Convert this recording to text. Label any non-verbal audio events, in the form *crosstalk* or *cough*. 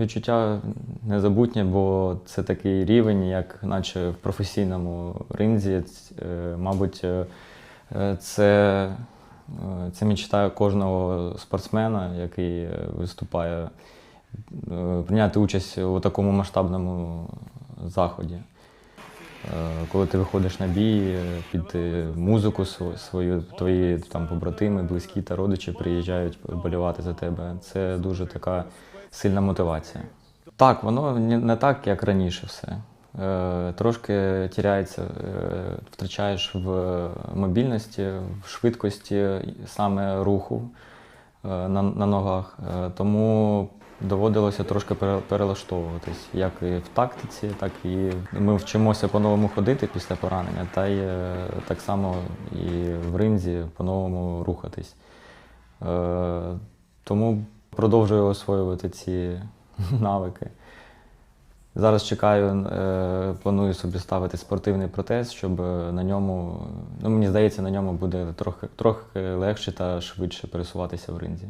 Відчуття незабутнє, бо це такий рівень, як наче в професійному ринзі. Е, Мабуть, е, це, е, це мечта кожного спортсмена, який виступає, прийняти участь у такому масштабному заході. Е, Коли ти виходиш на бій е, під е, музику свою, твої там побратими, близькі та родичі приїжджають вболівати за тебе. Це дуже така сильна мотивація. Так, воно не так, як раніше все. Трошки тіряється, втрачаєш в мобільності, в швидкості саме руху на, на ногах. Тому доводилося трошки перелаштовуватись, як і в тактиці, так і ми вчимося по-новому ходити після поранення, та й е, так само і в ринзі по-новому рухатись. Е, Тому продовжую освоювати ці *laughs* навики. Зараз чекаю, е, планую собі ставити спортивний протез, щоб на ньому, ну мені здається, на ньому буде трохи, трохи легше та швидше пересуватися в ринзі.